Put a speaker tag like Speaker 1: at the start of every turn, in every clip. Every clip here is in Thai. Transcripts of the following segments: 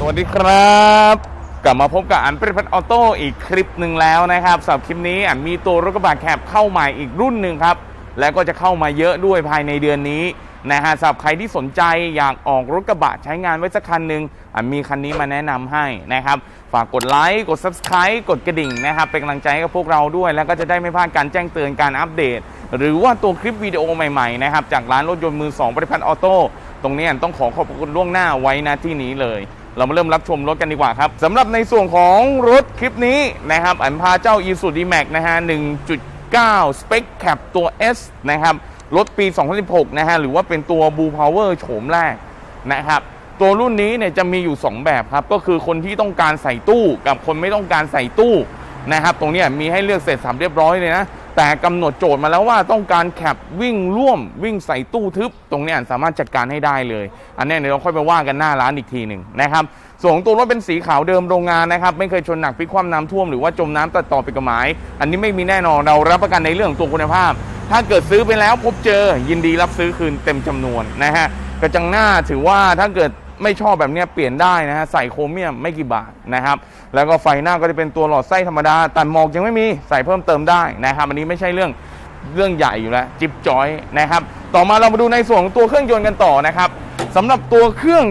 Speaker 1: สวัสดีครับ กลับมาพบกับอันเปริพันออโต้อีกคลิปหนึ่งแล้วนะครับสำหรับคลิปนี้อันมีตัวรถกระบะแคบเข้าใหม่อีกรุ่นหนึ่งครับ แล้วก็จะเข้ามาเยอะด้วยภายในเดือนนี้นะฮะสำหรับใครที่สนใจอยากออกรถกระบะใช้งานไว้สักคันหนึ่งอันมีคันนี้มาแนะนำให้นะครับ ฝากกดไลค์กด Subscribe กดกระดิ่งนะครับเป็นกำลังใจให้กับพวกเราด้วย แล้วก็จะได้ไม่พลาดการแจ้งเตือนการอัปเดต หรือว่าตัวคลิปวิดีโอใหม่ๆนะครับจากร้านรถยนต์มือสองบริพัฒน์ออโต้ตรงนี้อันต้องขอขอบคุณล่วงหน้าไว้ณที่นี้เลย เรามาเริ่มรับชมรถกันดีกว่าครับสำหรับในส่วนของรถคลิปนี้นะครับอันพาเจ้า i s u d m a x นะฮะ1.9 Spec Cap ตัว S นะครับรถปี 2016 นะฮะหรือว่าเป็นตัว Blue Power โฉมแรกนะครับตัวรุ่นนี้เนี่ยจะมีอยู่ 2 แบบครับ ก็คือคนที่ต้องการใส่ตู้กับคนไม่ต้องการใส่ตู้นะครับ ตรงนี้มีให้เลือกเสร็จสับเรียบร้อยเลยนะ แต่กำหนดโจทย์มาแล้วว่าต้องการแคปวิ่งร่วมวิ่งใส่ตู้ทึบ ตรงนี้สามารถจัดการให้ได้เลย อันนี้เดี๋ยวเราค่อยไปว่ากันหน้าร้านอีกทีหนึ่งนะครับส่วนของตัวรถเป็นสีขาวเดิมโรงงานนะครับ ไม่เคยชนหนักพิกคว่ำน้ำท่วมหรือว่าจมน้ำตัดต่อไปกฎหมาย อันนี้ไม่มีแน่นอนเรารับประกันในเรื่องตัวคุณภาพ ถ้าเกิดซื้อไปแล้วพบเจอยินดีรับซื้อคืนเต็มจำนวนนะฮะกระจังหน้าถือว่าถ้าเกิด ไม่ชอบแบบนี้เปลี่ยนได้นะฮะใส่โครเมียมไม่กี่บาทนะครับแล้วก็ไฟหน้าก็จะเป็นตัวหลอดไส้ธรรมดาตัดหมอกยังไม่มีใส่เพิ่มเติมได้นะครับอันนี้ไม่ใช่เรื่องเรื่องใหญ่อยู่แล้วจิบจอยนะครับต่อมาเรามาดูในส่วนของตัวเครื่องยนต์กันต่อนะครับสำหรับตัวเครื่อง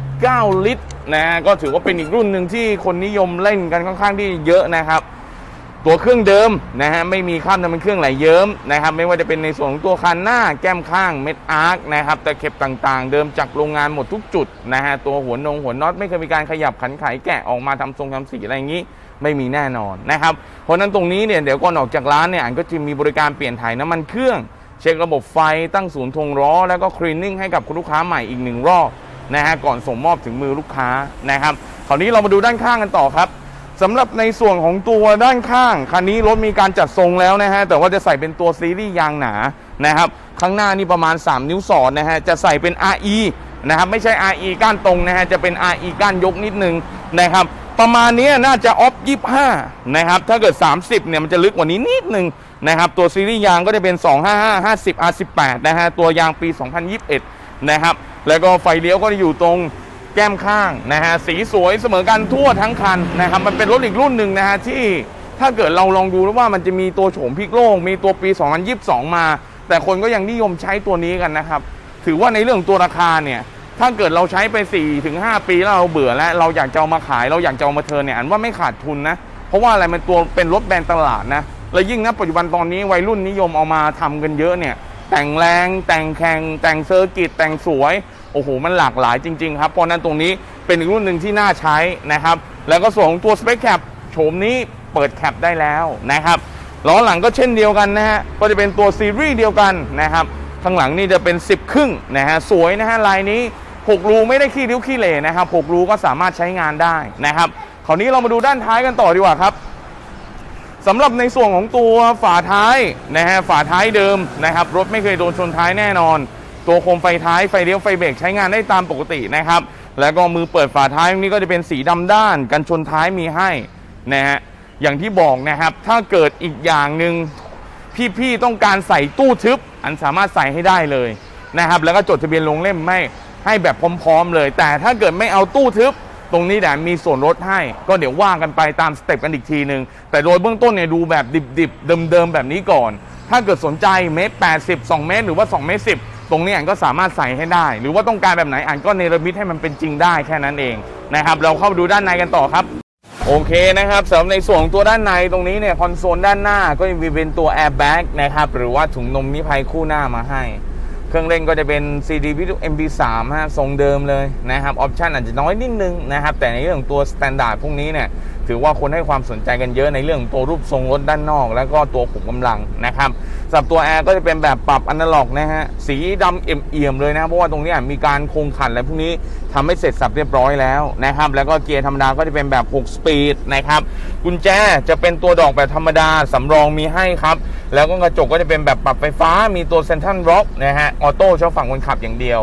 Speaker 1: 1.9 ลิตรนะฮะก็ถือว่าเป็นอีกรุ่นหนึ่งที่คนนิยมเล่นกันค่อนข้างที่เยอะนะครับ ตัวเครื่องเดิมนะฮะไม่มีคราบน้ำมันเครื่องไหลเยิ้มนะครับ ไม่ว่าจะเป็นในส่วนของตัวคันหน้าแก้มข้างเม็ดอาร์คนะครับแต่เข็บต่างๆ เดิมจากโรงงานหมดทุกจุดนะฮะตัวหัวนงหัวน็อตไม่เคยมีการขยับขันไขแกะออกมาทำทรงทำสีอะไรอย่างนี้ไม่มีแน่นอนนะครับ เพราะฉะนั้นตรงนี้เนี่ยเดี๋ยวก่อนออกจากร้านเนี่ยอันก็จะมีบริการเปลี่ยนถ่ายน้ำมันเครื่อง เช็คระบบไฟตั้งศูนย์ทงล้อแล้วก็คลีนนิ่งให้กับคุณลูกค้าใหม่อีกหนึ่งรอบนะฮะก่อนส่งมอบถึงมือลูกค้านะครับคราวนี้เรามาดูด้านข้างกันต่อครับ สำหรับในส่วนของตัวด้านข้าง คันนี้รถมีการจัดทรงแล้วนะฮะ แต่ว่าจะใส่เป็นตัวซีรีส์ยางหนานะครับ ข้างหน้านี่ประมาณ 3 นิ้วสอดนะฮะ จะใส่เป็น RE นะครับไม่ใช่ RE ก้านตรงนะฮะ จะเป็น RE ก้านยกนิดนึงนะครับ ประมาณนี้น่าจะออฟ25นะครับ ถ้าเกิด 30เนี่ยมันจะลึกกว่านี้นิดนึงนะครับ ตัวซีรีส์ยางก็จะเป็น 255 50 R18 นะฮะ ตัวยางปี 2021 นะครับ แล้วก็ไฟเลี้ยวก็จะอยู่ตรง แก้มข้างนะฮะสีสวยเสมอกันทั่วทั้งคันนะครับมันเป็นรถอีกรุ่นหนึ่งนะฮะที่ถ้าเกิดเราลองดูแล้วว่ามันจะมีตัวโฉมพลิกโลก มีตัวปี 2022 มา แต่คนก็ยังนิยมใช้ตัวนี้กันนะครับ ถือว่าในเรื่องตัวราคาเนี่ย ถ้าเกิดเราใช้ไป 4-5 ปีแล้วเราเบื่อแล้ว เราอยากจะเอามาขาย เราอยากจะเอามาเทิร์นเนี่ยอันว่าไม่ขาดทุนนะ เพราะว่าอะไรมันตัวเป็นรถแบรนด์ตลาดนะ แล้วยิ่งนะปัจจุบันตอนนี้วัยรุ่นนิยมเอามาทำกันเยอะเนี่ย แต่งแรง แต่งแข่งแต่งเซอร์กิตแต่งสวย โอ้โหมันหลากหลายจริง ๆ ครับเพราะนั้นตรงนี้เป็นอีกรุ่นหนึ่งที่น่าใช้นะครับ แล้วก็ส่วนของตัว Spec Cap โฉมนี้เปิดแคปได้แล้วนะครับล้อหลังก็เช่นเดียวกันนะฮะก็จะเป็นตัวซีรีส์เดียวกันนะครับข้างหลังนี่จะเป็น 10 ครึ่งนะฮะสวยนะฮะลายนี้ 6 รูไม่ได้ขี้ริ้วขี้เหร่นะครับ6รูก็สามารถใช้งานได้นะครับคราวนี้เรามาดูด้านท้ายกันต่อดีกว่าครับสำหรับในส่วนของตัวฝาท้ายนะฮะฝาท้ายเดิมนะครับรถไม่เคยโดนชนท้ายแน่นอน ตัวโคมไฟท้ายไฟเลี้ยวไฟเบรกใช้งานได้ตามปกตินะครับ แล้วก็มือเปิดฝาท้ายนี้ก็จะเป็นสีดำด้าน กันชนท้ายมีให้นะฮะอย่างที่บอกนะครับ ถ้าเกิดอีกอย่างหนึ่งพี่ๆต้องการใส่ตู้ทึบ อันสามารถใส่ให้ได้เลยนะครับ แล้วก็จดทะเบียนลงเล่มไม่ให้แบบพร้อมๆเลย แต่ถ้าเกิดไม่เอาตู้ทึบตรงนี้แหละมีส่วนลดให้ ก็เดี๋ยวว่ากันไปตามสเต็ปกันอีกทีหนึ่งแต่โดยเบื้องต้นเนี่ยดูแบบดิบๆเดิมๆแบบนี้ก่อน ถ้าเกิดสนใจเมตร80 2 เมตร หรือว่า2เมตร10 ตรงนี้อ่านก็สามารถใส่ให้ได้ หรือว่าต้องการแบบไหนอ่านก็เนรมิตให้มันเป็นจริงได้แค่นั้นเองนะครับเราเข้าไปดูด้านในกันต่อครับโอเคนะครับสำหรับในส่วนของตัวด้านในตรงนี้เนี่ยคอนโซลด้านหน้าก็จะมีเป็นตัวแอร์แบ็กนะครับหรือว่าถุงนมนิภัยคู่หน้ามาให้เครื่องเล่นก็จะเป็น CD วิดีโอ MP3 ฮะทรงเดิมเลยนะครับออปชันอาจจะน้อยนิดนึงนะครับแต่ในเรื่องตัวสแตนดาร์ดพวกนี้เนี่ย ถือว่าคนให้ความสนใจกันเยอะในเรื่องตัวรูปทรงรถด้านนอก แล้วก็ตัวขุมกำลังนะครับสำหรับตัวแอร์ก็จะเป็นแบบปรับอนาล็อกนะฮะสีดำเอี่ยมๆเลยนะเพราะว่าตรงนี้มีการคงขันอะไรพวกนี้ทำให้เสร็จสับเรียบร้อยแล้วนะครับแล้วก็เกียร์ธรรมดาก็จะเป็นแบบ 6 สปีดนะครับกุญแจจะเป็นตัวดอกแบบธรรมดาสำรองมีให้ครับ แล้วก็กระจกก็จะเป็นแบบปรับไฟฟ้ามีตัวเซนทรัลร็อกนะฮะออโต้เฉพาะฝั่งคนขับอย่างเดียว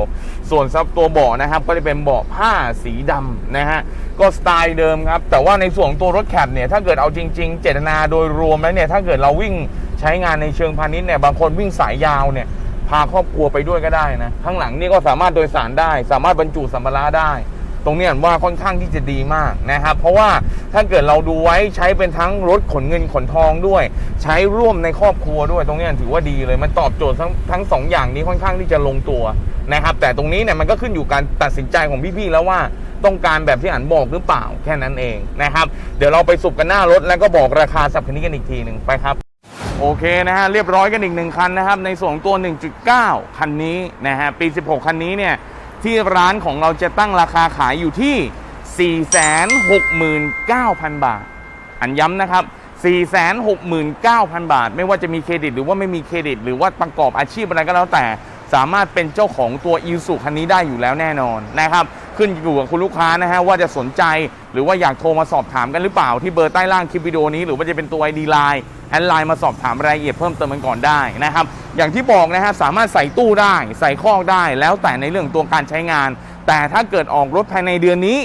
Speaker 1: ส่วนซับตัวเบาะนะครับก็จะเป็นเบาะผ้าสีดำนะฮะก็สไตล์เดิมครับ แต่ว่าในส่วนตัวรถแคปเนี่ยถ้าเกิดเอาจริง ๆ เจตนาโดยรวมแล้วเนี่ยถ้าเกิดเราวิ่งใช้งานในเชิงพาณิชย์เนี่ยบางคนวิ่งสายยาวเนี่ยพาครอบครัวไปด้วยก็ได้นะข้างหลังนี่ก็สามารถโดยสารได้ สามารถบรรจุสัมภาระได้ ตรงนี้ว่าค่อนข้างที่จะดีมากนะครับเพราะว่าถ้าเกิดเราดูไว้ใช้เป็นทั้งรถขนเงินขนทองด้วย ใช้ร่วมในครอบครัวด้วย ตรงนี้ถือว่าดีเลยมันตอบโจทย์ทั้งทั้งสองอย่างนี้ค่อนข้างที่จะลงตัวนะครับแต่ตรงนี้เนี่ยมันก็ขึ้นอยู่การตัดสินใจของพี่ๆแล้วว่าต้องการแบบที่อันบอกหรือเปล่าแค่นั้นเองนะครับเดี๋ยวเราไปสุบกันหน้ารถแล้วก็บอกราคาสับคันนี้กันอีกทีหนึ่งไปครับโอเคนะฮะเรียบร้อยกันอีกหนึ่งคันนะครับในส่วนของตัว 1.9 คันนี้นะฮะปี 16 คันนี้เนี่ย ที่ร้านของเราจะตั้งราคาขายอยู่ที่ 469,000 บาท อันย้ำนะครับ 469,000 บาท ไม่ว่าจะมีเครดิตหรือว่าไม่มีเครดิต หรือว่าประกอบอาชีพอะไรก็แล้วแต่ สามารถเป็นเจ้าของตัวอีสุคันนี้ได้อยู่แล้วแน่นอนนะครับ ขึ้นอยู่กับคุณลูกค้านะฮะว่าจะสนใจ หรือว่าอยากโทรมาสอบถามกันหรือเปล่าที่เบอร์ใต้ล่างคลิปวิดีโอนี้ หรือว่าจะเป็นตัว ID Line แอดไลน์มาสอบถามรายละเอียดเพิ่มเติมกันก่อนได้นะครับอย่างที่บอกนะฮะสามารถใส่ตู้ได้ใส่คอกได้ แล้วแต่ในเรื่องตัวการใช้งาน แต่ถ้าเกิดออกรถภายในเดือนนี้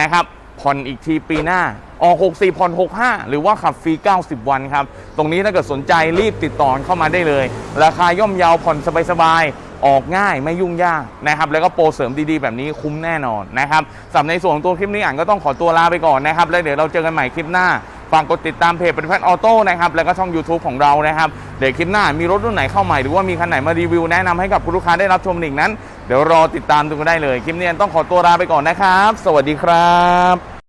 Speaker 1: นะครับผ่อนอีกทีปีหน้าออก 64ผ่อน65 หรือว่าขับฟรี 90 วันครับ ตรงนี้ถ้าเกิดสนใจรีบติดต่อเข้ามาได้เลย ราคาย่อมเยาวผ่อนสบายๆ ออกง่ายไม่ยุ่งยากนะครับแล้วก็โปรเสริมดีๆ แบบนี้คุ้มแน่นอนนะครับสำหรับในส่วนของตัวคลิปนี้อ่านก็ต้องขอตัวลาไปก่อนนะครับแล้วเดี๋ยวเราเจอกันใหม่คลิปหน้าฝากกดติดตามเพจเป็นแฟนออโต้นะครับแล้วก็ช่อง YouTube ของเรานะครับเดี๋ยวคลิปหน้ามีรถรุ่นไหนเข้าใหม่หรือว่ามีคันไหนมารีวิวแนะนำให้กับคุณลูกค้าได้รับชมอีกนั้น เดี๋ยวรอติดตามดูกันได้เลย คลิปนี้ต้องขอตัวลาไปก่อนนะครับ สวัสดีครับ